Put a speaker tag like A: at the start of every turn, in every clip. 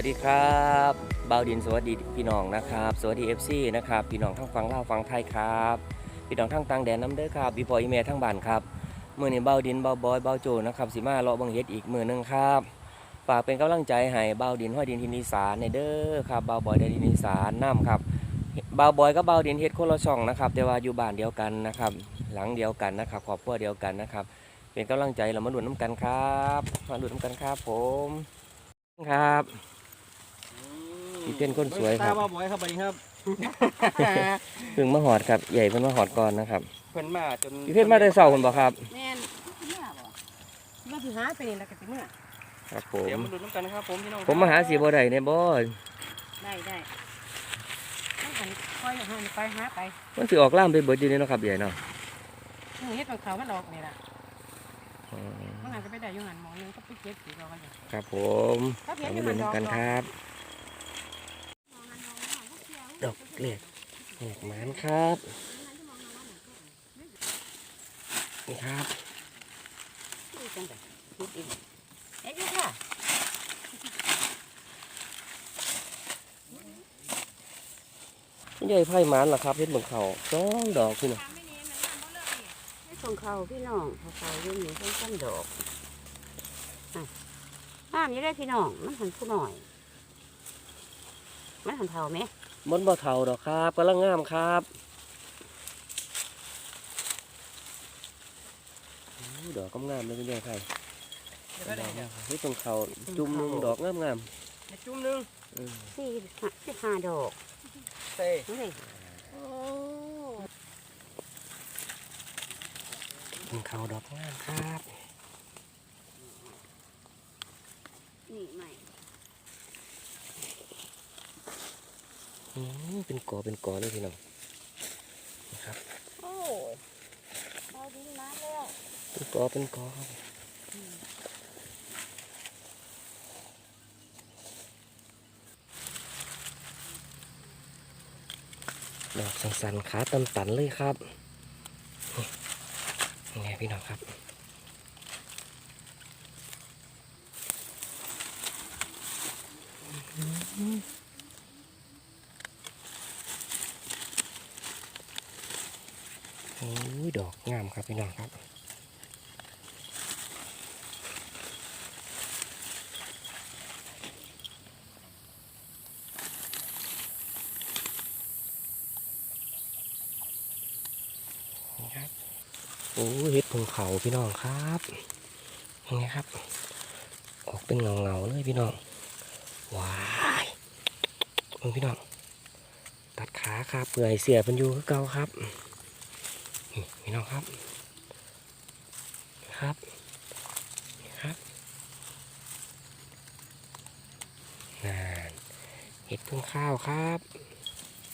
A: สวัสดีครับบ่าวดินสวัสดีพี่น้องนะครับ สวัสดี FC นะครับพี่น้องทั้งฝั่งลาวฝั่งไทยครับพี่น้องทั้งต่างแดนน้ำเด้อครับพี่พ่ออีเมทั้งบ้านครับมื้อนี้บ่าวดินบ่าวบอยบ่าวโจนะครับสิมาเลาะบิ่งเฮ็ดอีกมือหนึงครับฝากเป็นกำลังใจให้บ่าวดินห้อยดินทินีสานในเด้อครับบ่าวบอยได้ดินีสานนํครับบ่าวบอยกับบ่าวดินเฮ็ดคนละช่องนะครับแต่ว่าอยู่บ้านเดียวกันนะครับ หลังเดียวกันนะครับครอบครัวเดียวกันนะครับ เป็นกำลังใจเรามาลุ้นน้ำกันครับมาลุ้นน้ำกันครับผมครับ พี่เป็นคนสวยครับ
B: ตาว่าบอยครับไปครับ
A: เพิ่งมาหอดครับใหญ่เพิ่นมาหอดก่อนนะครับ
B: เพิ่นมาจน
A: พี่เพชรมาได้เสาคนบ่ครับ
C: แม่นเมื่อบ่มาสิหาไปนี่แล้วก็สิเมื่อ
A: ครับผม
B: เดี๋ยวมาดูน้ำกันนะครับผมพี่น้อง
A: ผมมาหาสีบ่ได้ในบ่
C: ได้ได้ต้องหันคอยหันไปหาไป
A: มันสิออกล่ามไปเบิดอยู่นี่เนาะครับใหญ่เนาะ
C: หนูเฮ็ดของเขามันออกนี่ล่ะ
A: อืม
C: มันหันก็ไปได้อยู่หันหมองนึงก็ไปเก็บสีดอกอย่าง
A: ครับผม
C: ถ้าเพีย
A: เรา
C: ง
A: มา
C: ที่มั
A: ลุ้
C: น
A: น
C: ดอก
A: กัน
C: ดอก
A: ครับ ด อกเล็กเล็กหมานครับนี่ครับ
C: ดูจังได๋พูดอีกเฮ็ดอยู่ค่ะ
A: นี่ใหญ่ไผ่หมานเหรอครับเฮ็ดเบิ่งเขาสองดอกพี่น้อง
C: ให้ของเขาพี่น้องเขาเขาอยู่นี่เพิ่นซ้ำดอกอะห้ามอยู่ได้พี่น้องมันหันผู้หน่อย มันหันเท่าไหม
A: มันบ่เท่าดอกครับกำลังงามครับโอ้ดอกกำงามเลยคุณยายไผ่
B: เดี๋ยวไปไหนเนี่ย
A: เฮ็ดเบิ่งเขาจุ่มหนึงดอกงามงาม
B: เดี๋ยวจุ่มหนึง
A: ๆอืม
C: สี่ห้าสิบห้าดอก
B: เซ่
C: นี่
B: โอ้
A: เบิ่งเขาดอกงามครับ
C: นี่ใหม่
A: อืม เป็นกอเป็นกอเลยพี่น้องนะครับ
C: โอ้ยเอาดินมาแล้ว
A: เป็นกอเป็นกอครับดอกสันๆขาตันๆเลยครับนี่ไงพี่น้องครับ โอ้ยดอกงามครับพี่น้องครับโอ้เห็ดผงเขาพี่น้องครับยังไงครับ ออกเป็นเงาเงาเลยพี่น้องว้ายเบิ่งพี่น้อง ตัดขาครับเปื่อยเสียเป็นอยู่คือเก่าครับ พี่น้องครับครับครับนั่นเห็ดพึ่งข้าวครับ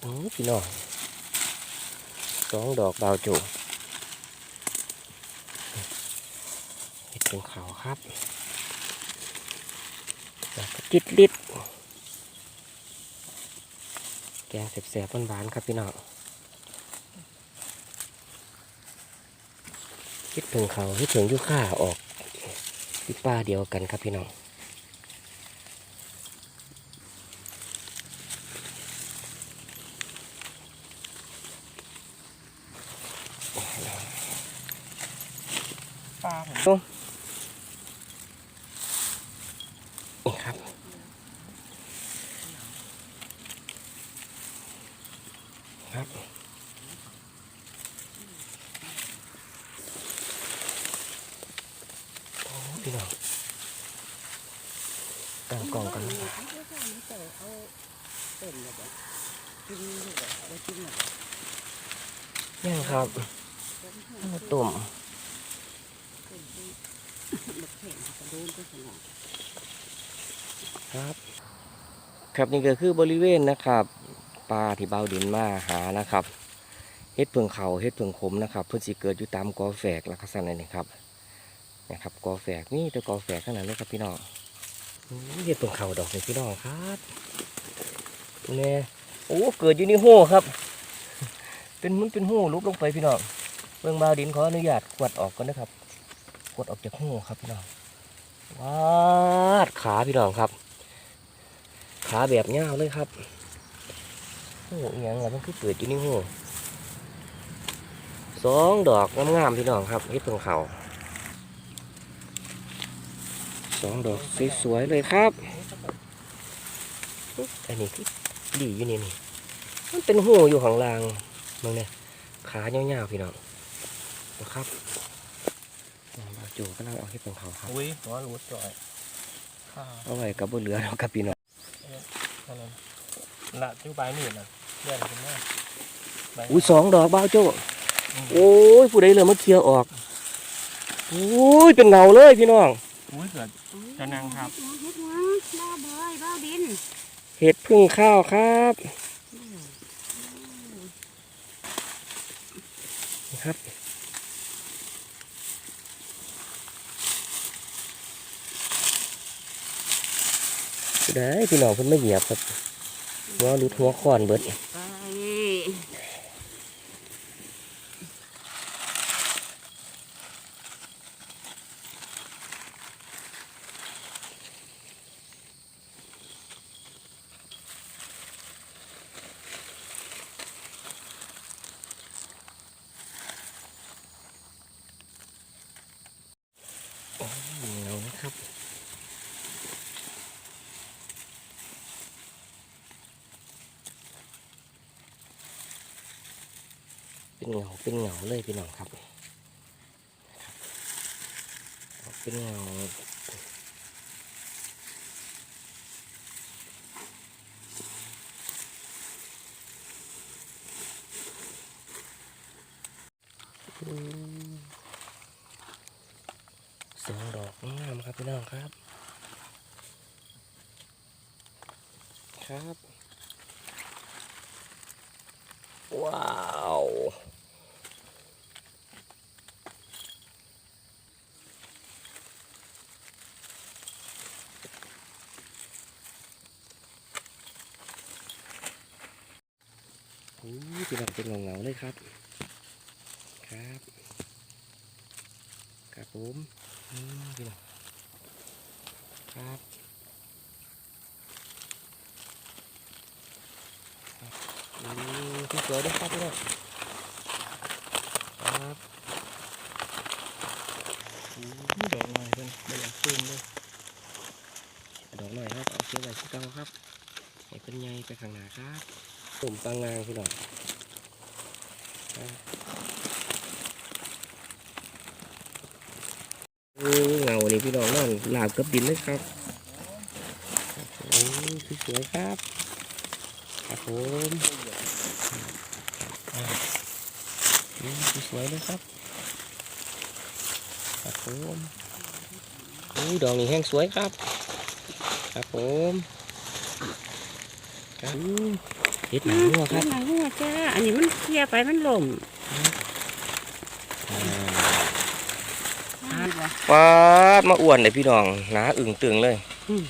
A: โอ้พี่น้องสองดอกดาวจุเห็ดเป็นเขาวครับจิตลิดแกงแสบๆหวานๆครับพี่น้อง เห็ดถึงเขาเห็ดถึงยุค่าออกที่ป้าเดียวกันครับพี่น้อง
B: ปลาผม
A: นี่ครับครับโอ้พี่น้อง ตั้งกล่องกันนะครับยังครับเอาตุ่มครับ ครับนี่ก็คือบริเวณนะครับปลาที่เบาดินมาหานะครับเฮ็ดเพิงเขาเฮ็ดเพิงขมนะครับเพิ่อนสิเกิดอยู่ตามกอแฝกลักษณะนี้ครับนะครับกอแฝกนี่แต่กอแฝกขนาดนี้ครับพี่น้อง เฮ็ดเพิงเขาดอกนี่พี่น้องครับเนี่ยโอ้เกิดอยู่ในหูครับ เป็นมันเป็นหูลุกลงไปพี่น้องเบิ่งบาดินขออนุญาตกวดออกก่อนนะครับกวดออกจากหูครับพี่น้องวาดขาพี่น้องครับ ขาแบบยาวเลยครับโอ้ยยังไงมันคือเปิดอยู่นี่โหสองดอกงามๆพี่น้องครับเฮ็ดเพิ่งเขา องดอกสวยๆเลยครับ อันนี้คือดีอยู่นี่นี่มันเป็นหูอยู่ข้างล่างมึงเนี่ยขาเงาวๆพี่น้องนะครับน้องบาจูก็นั่งเอาเฮ็ดเพิ่งเขาครับ
B: อุ้ยหัวรูดจ่อยข้าว
A: เอาไว้กับบนเรือแล้วกับพี่น้อง
B: นั่นน่ะละจิ้วใบมีดน่ะเลือดคุณแม่ใบ
A: อุ้ยสองดอกบ้าวโจ้โอ้ยผู้ใดเลยมาเคลียร์ออกโอ้ยเป็นเงาเลยพี่น้อง
B: อุ้ยเกิดจะนั่งครับ
C: เฮ็ดหยังบ้าบอยบ้าดิน
A: เห็ดพึ่งข้าวครับนี่ครับผู้ใดพี่น้องเพิ่นไม่เหยียบครับหัวหลุดหัวคอนเบิด
C: ไป
A: เงานะครับ เป็นเงาเป็นเงาเลยพี่น้องครับ เป็นเงาสองดอกงามครับพี่น้องครับ ครับ ว้าว อู้พี่น้องเป็นเงาๆเลยครับ ครับ ครับผมพี่น้องครับอืมพี่สวยด้วยครับพี่น้องครับอืม
B: นี่ดอกหน่อยเพิ่นไม่อยากขึ้นเลย
A: ดอกหน่อยครับเอาเชือกไว้ที่เก่าครับให้เป็นใหญ่ไปข้างหน้าครับ ตุ่มปางงางพี่น้องครับโอ้เงานี่พี่น้องนั่นหลาบกับดินเลยครับครับโอ้ยสวยครับครับผมอ่าอืมสวยๆเลยครับครับผมโอ้ดอกนี่แห้งสวยครับ ครับผมครับ เห็ดหนังวัวครับ
C: เฮ็ดหยังหัวจ้า อันนี้มันเคลียร์ไปมันล่ม
A: อ่า
C: อ่าว่ะ
A: ปาดมาอ้วนเลยพี่น้องหนาอึ่งตึงเลย
C: อืม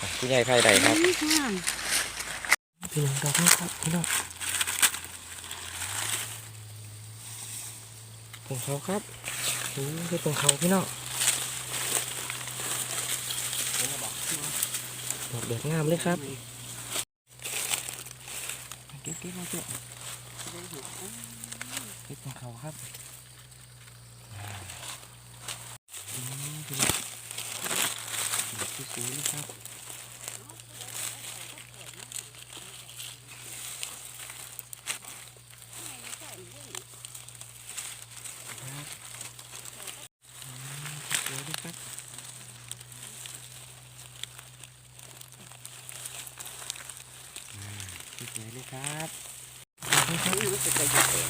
A: อะผู้ใหญ่ไพ่ใดครับ
C: งาม
A: พี่น้องดอกนี้ครับพี่น้องของเขาครับโอ้ยเป็นของเขาพี่น้องดอกเด็ดงามเลยครับเก็บเก็บได้อยู่เก็บของเขาครับอืมพี่น้องดอกสวยๆเลยครับ สวยด้วยครับอ่าสวยเลยครับ
C: นี่มันสิไปอยู่แปลง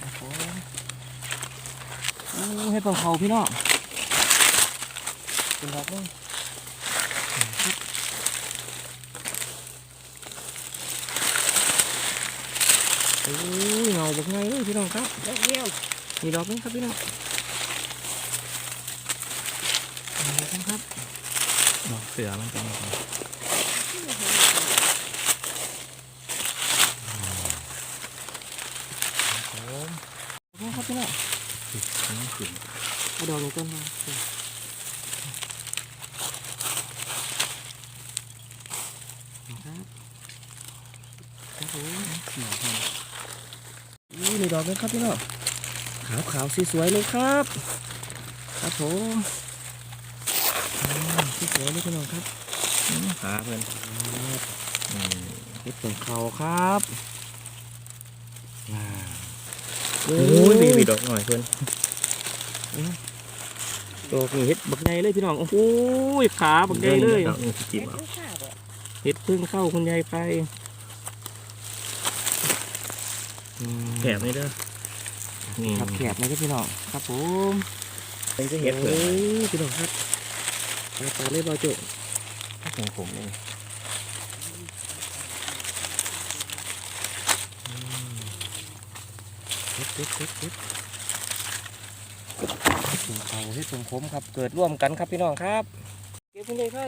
A: ครับผมโอ้ให้ปัง เขาพี่น้องเป็นดอกนึงครับโอ้ยเงาแบบไงเลยพี่น้องครับ
C: ดอกเดียว
A: มีดอกนึงครับพี่น้องมีดอกนึงครับ
B: ดอกในต้น
A: มาครับครับถ่อ
B: ครันี่
A: ในดอกนะครับพี่น้องขาวขาวสีสวยเลยครับ ครับผมสวยเลยพี่น้องครับขาเพื่อนนี่เป็นเขาครับ
B: โอ้ยมีดอกหน่อยเพื่อน
A: ดอกนี่เฮ็ดบักใหญ่เลยพี่น้องโอ้โหขาบักใหญ่เลย
B: ดอกนี่สิจิบเอา
A: เฮ็ดเพิ่งเข้าคุณยายไปอืม
B: แถบนี่เด้อนี่
A: ครับแขบนะครับพี่น้องครับผม
B: เป็นจะเห็ดเผื่อ
A: โอ้ยพี่น้องครับไปต่อเลยบอจุ
B: ของผมเอง
A: เฮ็ดเฮ็ดเฮ็ด เฮ็ดถุงเขาเฮ็ดถุงคมครับ เกิดร่วมกันครับพี่น้องครับ เก็บคุณยายไข่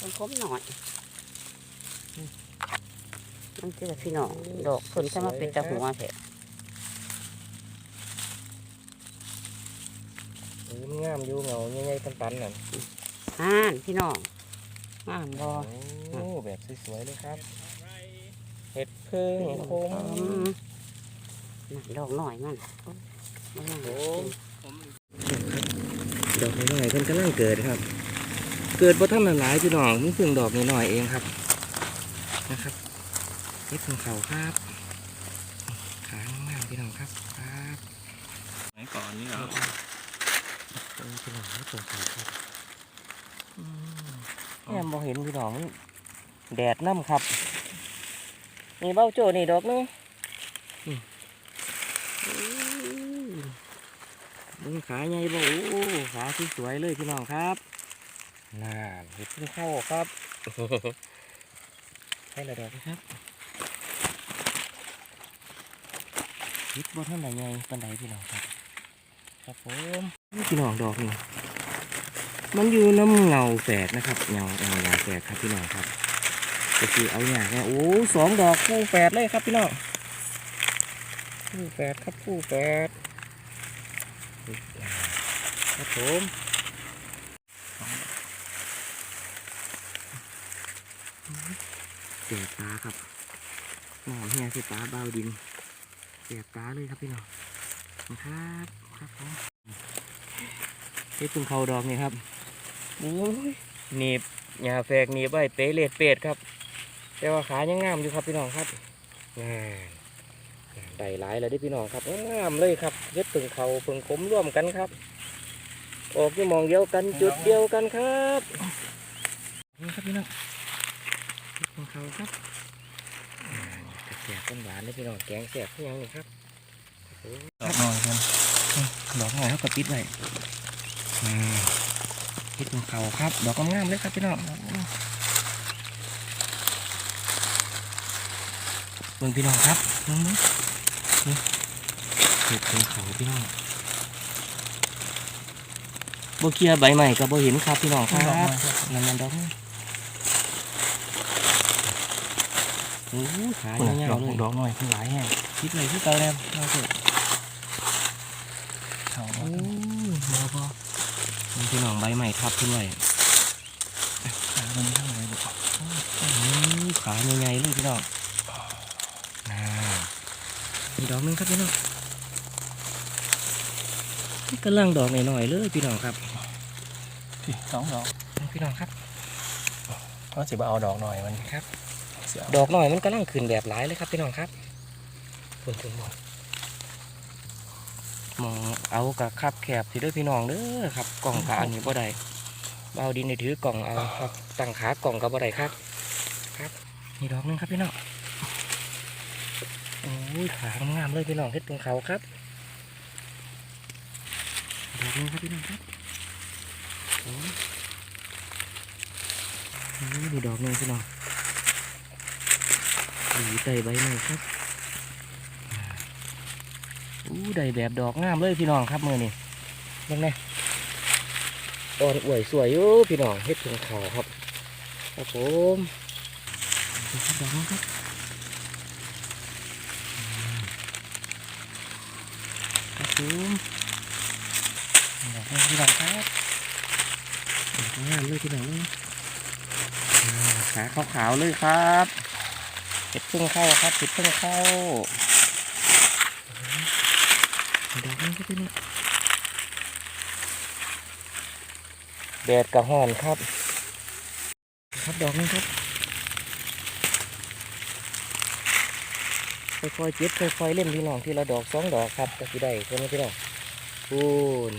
C: มันคมหน่อยมันคือพี่น้องดอกเพิ่นจะมาเป็นตะหัวแท้
A: โอ้ยมันงามอยู่เงาใหญ่ๆตันๆนั่น
C: อ่านพี่น้องอ่านบอ
A: โอ้แบบสวยๆเลยครับ เห็ดเพิ่งคม
C: อืมน่ะดอกหน่อยมั่น
A: ดอกน้อยๆเพิ่นกำลังเกิดครับ เกิดบ่ทันละหลายพี่น้องมันเพิ่งดอกน้อยๆเองครับนะครับเฮ็ดของเขาครับขางามๆพี่น้องครับครับ
B: ไหนก่อนนี่เหรอ
A: เออพี่น้องเฮ็ดของเขาครับอืมแอมบ่เห็นพี่น้องมันแดดน้ำครับนี่เบ้าโจนี่ดอกหนึง
C: อืม
A: มึงขาใหญ่บ่โอ้ขาที่สวยเลยพี่น้องครับน่าเห็ดเพิ่งเข้าครับให้ระดอกนะครับเห็ดบ่ท่านไหนใหญ่ปานใดพี่น้องครับ ครับผมพี่น้องดอกนี่มันอยู่น้ำเงาแฝดนะครับเงาเงาหยาแฝดครับพี่น้องครับก็คือเอาหยาเนี่ยโอ้สองดอกคู่แฝดเลยครับพี่น้องคู่แฝดครับคู่แฝด ครับผมเสียตาครับหมอเฮียเสียตาเบาดิน เสียบตาเลยครับพี่น้องครับครับผมเฮ้ยพึ่งเขาดอกนี่ครับโอ้ยหนีบหญ้าแฝกหนีบไว้เตะเลดเป็ดครับ แต่ว่าขายังงามอยู่ครับพี่น้องครับงาม ได้หลายเลยเด้อพี่น้องครับงามเลยครับเฮ็ดพึ่งเขาพึ่งขมร่วมกันครับ ออกที่มองเดียวกันจุดเดียวกันครับนี่ครับพี่น้องของเขาครับอ่าแสบต้นหวานเลยพี่น้องแกงแสบที่ยังนี่ครับ
B: ดอกหน่อยเพื่อน
A: ดอกหน่อยเขากระปิดไว้อ่าเฮ็ดของเขาครับ ดอกงามๆเลยครับพี่น้องเบิ่งพี่น้องครับเบิ่งมั้งนี่ เฮ็ดของเขาพี่น้องบ่เคลียร์ใบใหม่ก็บ่เห็นครับพี่น้องครับ
B: ดอกหน่อยครับ
A: นั่นมันดอกนี่โอ้โหขา
B: ด
A: ยาว
B: อก
A: ๆเลย
B: ดอกหน่อยเพิ่งหลายแห้ง
A: คิดเลยที่เตาแล้วเราเถอะ
B: เขา
A: โอ้มาพอมันเป็นหนองใบใหม่ทับขึ้นไว้
B: ขาตัวนี้เท่าไหร่บอก
A: โอ้ขาใหญ่ๆเลยพี่น้องน่ามี ดอกหนึงครับพี่น้องนี่กำลังดอกหน่อยๆเลยพี่น้องครับ
B: พี่สองดอก
A: พี่น้องครับ
B: เขาสิบเอาดอกหน่อยมัน
A: ครับ
B: เสีย
A: ดอกหน่อยมันกำลังขึ้นแบบหลายเลยครับพี่น้องครับคุณคุณมองมองเอากับคับแคบที่ด้วยพี่น้องเด้อครับกล่องขาอันนี้บ่ได้เบาดินในถือกล่องเอาครับตั้งขากล่องกับบ่ได้ครับ ครับ นี่ดอกหนึงครับพี่น้องโอ้ยขางามเลยพี่น้องเฮ็ดเป็นเขาครับดอกนึงครับพี่น้องครับโอ้ยโอ้ยนี่ดอกหนึงพี่น้องหวีไต่ใบหนึ่งครับอู้ได้แบบดอกงามเลยพี่น้องครับมือนี่ยังไงอ่อนอวยสวยอยู่พี่น้องเฮ็ดถึงเขาครับครับผมดูครับดอกนี้ครับอืม ครับผมดอกนี้พี่น้องครับดอกงามเลยพี่น้องเลยอ่าขาขาวๆเลยครับเห็ดพิ่งเข้าครับเห็ดพิ่งเข้าดอกนี้ก็พี่น้องแดดกระห้อนครับ ครับดอกนี้ครับ ค่อยๆเจ็บค่อยๆเล่นพี่น้องทีละดอกสองดอกครับก็สิได้เพื่อนพี่น้องพูน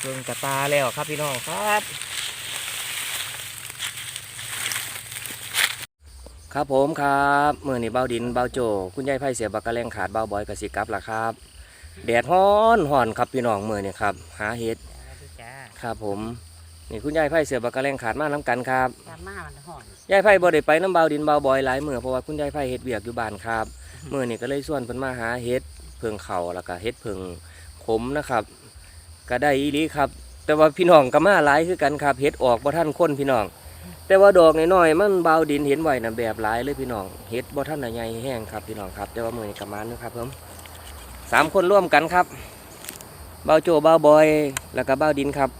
A: เบิ่งกระตาแล้วครับพี่น้องครับ ครับผมครับเมื่อนี่เบาดินเบาโจ คุณยายไพ่เสียบักกะแรงขาดเบาบอยกระสิกับล่ะครับแดดฮ้อนห่อนครับพี่น้องเมื่อนี่ครับ หาเห็ดครับผม นี่คุณยายไพ่เสียบักกะแรงขาดมาน้ำกันครับ
C: ตามมามันห่อน
A: ยายไพ่บ่ได้ไปน้ำเบาดินเบาบอยหลายมือเพราะว่าคุณยายไพ่เฮ็ดเวียกอยู่บ้านครับเมื่อนี่ก็เลยส่วนเพิ่นมาหาเห็ดเพิงเข่าแล้วก็เห็ดเพิงขมนะครับ ก็ได้อีหลีครับ แต่ว่าพี่น้องก็มาหลายคือกันครับเห็ดออกบ่ทันคนพี่น้อง แต่ว่าดอกน้อยๆมันเบาดินเห็นไว้นะแบบหลายเลยพี่น้องเห็ดบ่ทันน่ะใหญ่แห้งครับพี่น้องครับ แต่ว่ามื้อนี้ก็มานึครับผมสามคนร่วมกันครับเบาโจเบาบอย แล้วก็เบาดินครับ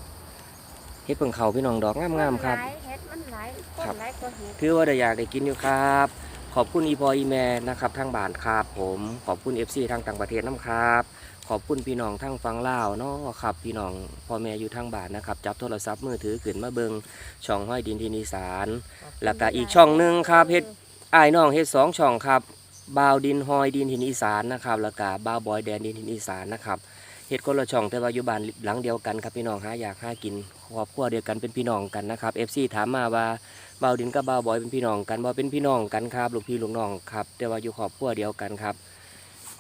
A: เห็ดเพิ่งเขาพี่น้องดอกงามๆครับ
C: หลายเฮ็ดมันหลายคน
A: ครับ
C: หลายตัวเฮ็ด
A: คือว่าได้อยากได้กินอยู่ครับ ขอบคุณอีพออีแม่นะครับทางบ้านครับผมขอบคุณ FC ทางต่างประเทศน้ำครับ ขอบคุณพี่น้องทางฟังลาวเนาะครับ พี่น้องพ่อแม่อยู่ทางบ้านนะครับ จับโทรศัพท์มือถือขึ้นมาเบิงช่องห้อยดินทินีสารแล้วก็อีกช่องหนึ่งครับเฮ็ด ไอ้ายน้องเฮ็ดสองช่องครับบาวดินหอยดินทินอีสานนะครับแล้วก็บาวบอยแดนดินทินอีสานนะครับ เฮ็ดคนละช่องแต่ว่าอยู่บ้านหลังเดียวกันครับพี่น้องหาอยากหากินครอบครัวเดียวกันเป็นพี่น้องกันนะครับ FC ถามมาว่าบาวดินกับบาวบอยเป็นพี่น้องกันบ่เป็นพี่น้องกันครับลูกพี่ลูกน้องครับแต่ว่าอยู่ครอบครัวเดียวกันครับ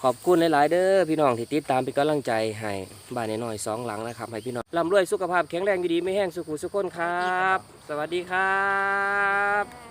A: ขอบคุณหลาย ๆ เด้อพี่น้องที่ติดตามเป็นกำลังใจให้บ้านน้อยๆสองหลังนะครับให้พี่น้องร่ำรวยสุขภาพแข็งแรงดีไม่แห้งสุขุสุขคนครับ สวัสดีครับ